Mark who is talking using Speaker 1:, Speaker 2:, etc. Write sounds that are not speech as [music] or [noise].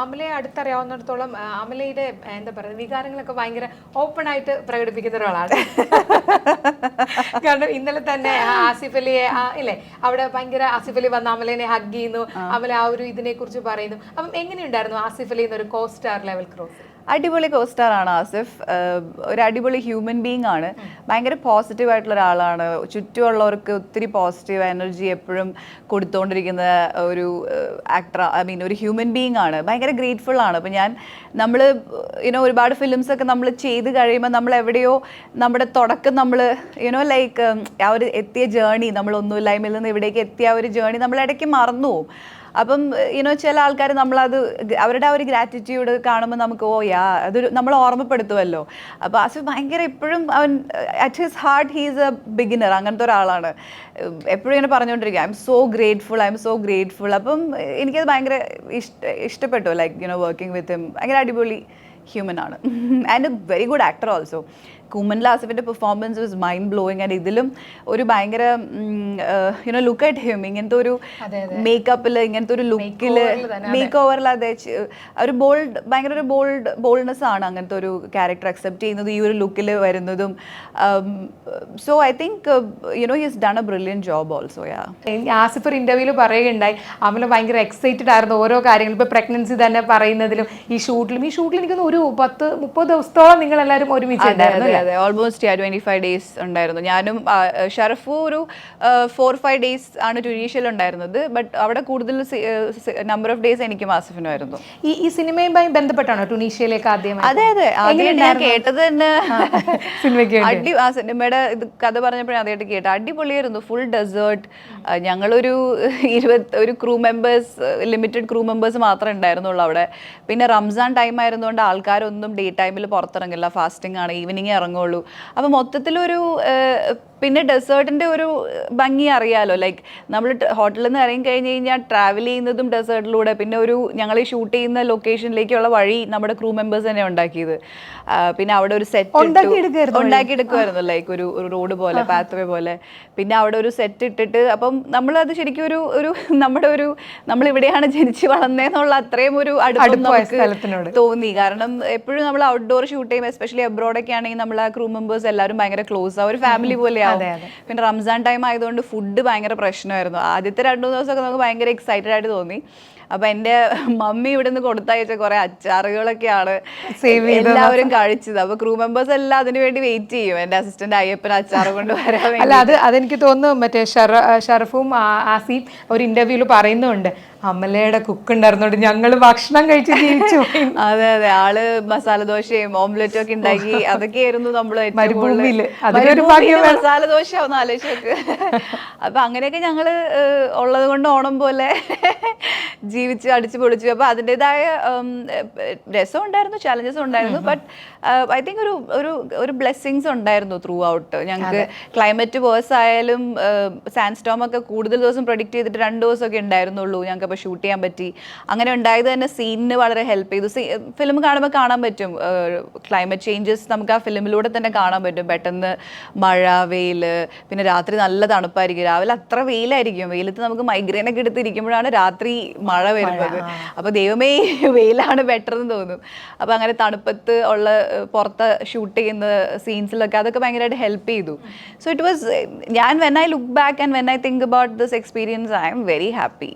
Speaker 1: അമലയെ അടുത്തറിയാവുന്നിടത്തോളം അമലയുടെ എന്താ പറയുക വികാരങ്ങളൊക്കെ ഭയങ്കര ഓപ്പൺ ആയിട്ട് പ്രകടിപ്പിക്കുന്ന ഒരാളാണ്. [laughs] കാരണം ഇന്നലെ തന്നെ ആസിഫ് അലിയെ ഇല്ലേ അവിടെ ഭയങ്കര ആസിഫ് അലി വന്ന് അമലേനെ ഹഗ് ചെയ്യുന്നു. അമല ആ ഒരു ഇതിനെ കുറിച്ച് പറയുന്നു. അപ്പം എങ്ങനെയുണ്ടായിരുന്നു ആസിഫ് അലി എന്നൊരു കോ സ്റ്റാർ ലെവൽ ക്രോസ്
Speaker 2: അടിപൊളി കോസ്റ്റാർ ആണ് ആസിഫ്. ഒരു അടിപൊളി ഹ്യൂമൻ ബീങ് ആണ്. ഭയങ്കര പോസിറ്റീവ് ആയിട്ടുള്ള ഒരാളാണ്. ചുറ്റുമുള്ളവർക്ക് ഒത്തിരി പോസിറ്റീവ് എനർജി എപ്പോഴും കൊടുത്തുകൊണ്ടിരിക്കുന്ന ഒരു ആക്ടർ ഐ മീൻ ഒരു ഹ്യൂമൻ ബീങ് ആണ്. ഭയങ്കര ഗ്രേറ്റ്ഫുൾ ആണ്. അപ്പം ഞാൻ നമ്മൾ യുനോ ഒരുപാട് ഫിലിംസ് ഒക്കെ നമ്മൾ ചെയ്ത് കഴിയുമ്പോൾ നമ്മൾ എവിടെയോ നമ്മുടെ തുടക്കം നമ്മൾ യുനോ ലൈക്ക് ആ ഒരു എത്തിയ ജേണി നമ്മൾ ഒന്നുമില്ലായ്മയിൽ നിന്ന് ഇവിടേക്ക് എത്തിയ ആ ഒരു ജേണി നമ്മൾ ഇടയ്ക്ക് മറന്നു പോകും അപ്പം യുനോ ചില ആൾക്കാർ നമ്മളത് അവരുടെ ആ ഒരു ഗ്രാറ്റിറ്റ്യൂഡ് കാണുമ്പോൾ നമുക്ക് ഓ യാ അതൊരു നമ്മൾ ഓർമ്മപ്പെടുത്തുമല്ലോ അപ്പോൾ ആസിഫ് ഭയങ്കര എപ്പോഴും അവൻ at his heart he's a beginner അങ്ങനത്തെ ഒരാളാണ്. എപ്പോഴും ഇങ്ങനെ പറഞ്ഞുകൊണ്ടിരിക്കുക I'm so grateful I'm so grateful അപ്പം എനിക്കത് ഭയങ്കര ഇഷ്ട ഇഷ്ടപ്പെട്ടു like you know working with him ഭയങ്കര അടിപൊളി ഹ്യൂമൻ ആണ്. And a very good actor also കുമ്മൻ ലാസിഫിന്റെ performance was mind blowing and ഇതിലും ഒരു ഭയങ്കര യുനോ ലുക്ക് അറ്റ് ഹിം ഇങ്ങനത്തെ ഒരു മേക്കപ്പിൽ ഇങ്ങനത്തെ ഒരു ലുക്കിൽ മേക്ക് ഓവറിൽ അതെ. ഒരു ബോൾഡ് ഭയങ്കര ഒരു ബോൾഡ് ബോൾഡ്നെസ് ആണ് അങ്ങനത്തെ ഒരു ക്യാരക്ടർ അക്സെപ്റ്റ് ചെയ്യുന്നത് ഈ ഒരു ലുക്കിൽ വരുന്നതും. So I think you know he's done a brilliant job also yeah
Speaker 1: Asif ഒരു ഇന്റർവ്യൂവിൽ പറയുകയുണ്ടായി. അമല ഭയങ്കര എക്സൈറ്റഡ് ആയിരുന്നു ഓരോ കാര്യങ്ങളും. ഇപ്പൊ പ്രഗ്നൻസി തന്നെ പറയുന്നതിലും ഈ ഷൂട്ടിലും ഈ ഷൂട്ടിൽ എനിക്കൊന്ന് ഒരു പത്ത് മുപ്പത് ദിവസത്തോളം നിങ്ങൾ എല്ലാവരും ഒരുമിച്ച് ഉണ്ടായിരുന്നു
Speaker 2: അതെ ഓൾമോസ്റ്റ് ട്വന്റി ഫൈവ് ഡേയ്സ് ഉണ്ടായിരുന്നു. ഞാനും ഷറഫു ഒരു ഫോർ ഫൈവ് ഡേയ്സ് ആണ് ട്യൂണീഷ്യയിൽ ഉണ്ടായിരുന്നത്. ബട്ട് അവിടെ കൂടുതൽ നമ്പർ ഓഫ് ഡേയ്സ് എനിക്ക് മാസഫിനുമായിരുന്നു
Speaker 1: ഈ ഈ സിനിമയുമായി ബന്ധപ്പെട്ടാണോ ട്യൂണീഷ്യയിലേക്ക് ആദ്യം
Speaker 2: അതെ അതെ. ആദ്യം ഞാൻ കേട്ടത് തന്നെ
Speaker 1: സിനിമയ്ക്ക്
Speaker 2: അടി ആ സിനിമയുടെ ഇത് കഥ പറഞ്ഞപ്പോഴേ ആദ്യമായിട്ട് കേട്ടത്. അടിപൊളിയായിരുന്നു. ഫുൾ ഡെസേർട്ട് ഞങ്ങളൊരു [laughs] ഇരുപത് ഒരു crew members limited crew members മാത്രമേ ഉണ്ടായിരുന്നുള്ളൂ അവിടെ. പിന്നെ റംസാൻ ടൈം ആയിരുന്നുകൊണ്ട് ആൾക്കാരൊന്നും ഡേ ടൈമിൽ പുറത്തിറങ്ങില്ല. ഫാസ്റ്റിംഗ് ആണ് ഈവനിങ് ഇറങ്ങുള്ളൂ. അപ്പോൾ മൊത്തത്തിലൊരു പിന്നെ ഡെസേർട്ടിന്റെ ഒരു ഭംഗി അറിയാലോ. ലൈക്ക് നമ്മൾ ഹോട്ടലിൽ നിന്ന് ഇറങ്ങി കഴിഞ്ഞ് കഴിഞ്ഞാൽ ട്രാവൽ ചെയ്യുന്നതും ഡെസേർട്ടിലൂടെ പിന്നെ ഒരു ഞങ്ങൾ ഈ ഷൂട്ട് ചെയ്യുന്ന ലൊക്കേഷനിലേക്കുള്ള വഴി നമ്മുടെ ക്രൂ മെമ്പേഴ്സ് തന്നെ ഉണ്ടാക്കിയത്. പിന്നെ അവിടെ ഒരു സെറ്റ്
Speaker 1: ഉണ്ടാക്കിയെടുക്കുമായിരുന്നോ
Speaker 2: ലൈക്ക് ഒരു ഒരു റോഡ് പോലെ പാത്വേ പോലെ. പിന്നെ അവിടെ ഒരു സെറ്റ് ഇട്ടിട്ട് അപ്പം നമ്മളത് ശരിക്കും ഒരു ഒരു നമ്മുടെ ഒരു നമ്മൾ ഇവിടെയാണ് ജനിച്ച് വളർന്നേന്നുള്ള അത്രയും ഒരു അടുപ്പം തോന്നി. കാരണം എപ്പോഴും നമ്മൾ ഔട്ട്ഡോർ ഷൂട്ട് ചെയ്യുമ്പോൾ എസ്പെഷ്യലി അബ്രോഡൊക്കെ ആണെങ്കിൽ നമ്മൾ ആ ക്രൂ മെമ്പേഴ്സ് എല്ലാവരും ഭയങ്കര ക്ലോസ് ആ ഒരു ഫാമിലി പോലെയാവും പിന്നെ റംസാൻ ടൈം ആയതുകൊണ്ട് ഫുഡ് ഭയങ്കര പ്രശ്നമായിരുന്നു. ആദ്യത്തെ രണ്ട് മൂന്ന് ദിവസമൊക്കെ നമുക്ക് ഭയങ്കര എക്സൈറ്റഡ് ആയിട്ട് തോന്നി. അപ്പൊ എന്റെ മമ്മി ഇവിടെ നിന്ന് കൊടുത്തയച്ച കുറെ അച്ചാറുകളൊക്കെയാണ് എല്ലാവരും കഴിച്ചത്. അപ്പൊ ക്രൂ മെമ്പേഴ്സ് എല്ലാം അതിന് വേണ്ടി വെയിറ്റ് ചെയ്യും. എന്റെ അസിസ്റ്റന്റ് അയ്യപ്പൻ അച്ചാർ കൊണ്ട് വരാൻ
Speaker 1: അല്ല അത് അതെനിക്ക് തോന്നുന്നു മറ്റേ ഷറ ഷറഫും ആസിഫ് ആസിയും ഒരു ഇന്റർവ്യൂവിൽ പറയുന്നുണ്ട്. അമലയുടെ കുക്ക് ഉണ്ടായിരുന്നോണ്ട് ഞങ്ങൾ ഭക്ഷണം കഴിച്ച് ജീവിച്ചു [laughs]
Speaker 2: അതെ അതെ. ആൾ മസാല ദോശയും ഓംലെറ്റും ഒക്കെ ഉണ്ടാക്കി. അതൊക്കെയായിരുന്നു നമ്മൾ
Speaker 1: നമ്മൾ
Speaker 2: മസാല ദോശ ഒന്ന് ആലോചിച്ച് നോക്ക്. അപ്പൊ അങ്ങനെയൊക്കെ ഞങ്ങൾ ഉള്ളത് കൊണ്ട് ഓണം പോലെ ജീവിച്ച് അടിച്ചു പൊളിച്ചു. അപ്പൊ അതിന്റെതായ രസം ഉണ്ടായിരുന്നു. ചാലഞ്ചസ് ഉണ്ടായിരുന്നു ബട്ട് ഐ തിങ്ക് ഒരു ഒരു ഒരു ബ്ലെസ്സിങ്സ് ഉണ്ടായിരുന്നു ത്രൂ ഔട്ട് ഞങ്ങൾക്ക് ക്ലൈമറ്റ് വേഴ്സ് ആയാലും സാൻഡ് സ്റ്റോം ഒക്കെ കൂടുതൽ ദിവസം പ്രൊഡിക്റ്റ് ചെയ്തിട്ട് രണ്ട് ദിവസം ഒക്കെ ഉണ്ടായിരുന്നുള്ളൂ ഞങ്ങൾക്ക് അപ്പോൾ ഷൂട്ട് ചെയ്യാൻ പറ്റി. അങ്ങനെ ഉണ്ടായത് തന്നെ സീനിന് വളരെ ഹെൽപ്പ് ചെയ്തു. ഫിലിം കാണുമ്പോൾ കാണാൻ പറ്റും. ക്ലൈമറ്റ് ചേഞ്ചസ് നമുക്ക് ആ ഫിലിമിലൂടെ തന്നെ കാണാൻ പറ്റും. പെട്ടെന്ന് മഴ വെയിൽ പിന്നെ രാത്രി നല്ല തണുപ്പായിരിക്കും. രാവിലെ അത്ര വെയിലായിരിക്കും. വെയിലത്ത് നമുക്ക് മൈഗ്രെയിൻ ഒക്കെ എടുത്തിരിക്കുമ്പോഴാണ് രാത്രി മഴ വരുന്നത്. അപ്പോൾ ദൈവമേ [laughs] വെയിലാണ് ബെറ്റർ എന്ന് തോന്നും. അപ്പോൾ അങ്ങനെ തണുപ്പത്ത് ഉള്ള പുറത്ത് ഷൂട്ട് ചെയ്യുന്ന സീൻസിലൊക്കെ അതൊക്കെ ഭയങ്കരമായിട്ട് ഹെൽപ്പ് ചെയ്തു. സോ ഇറ്റ് വാസ് ഞാൻ when I look back and when I think about this experience I'm very happy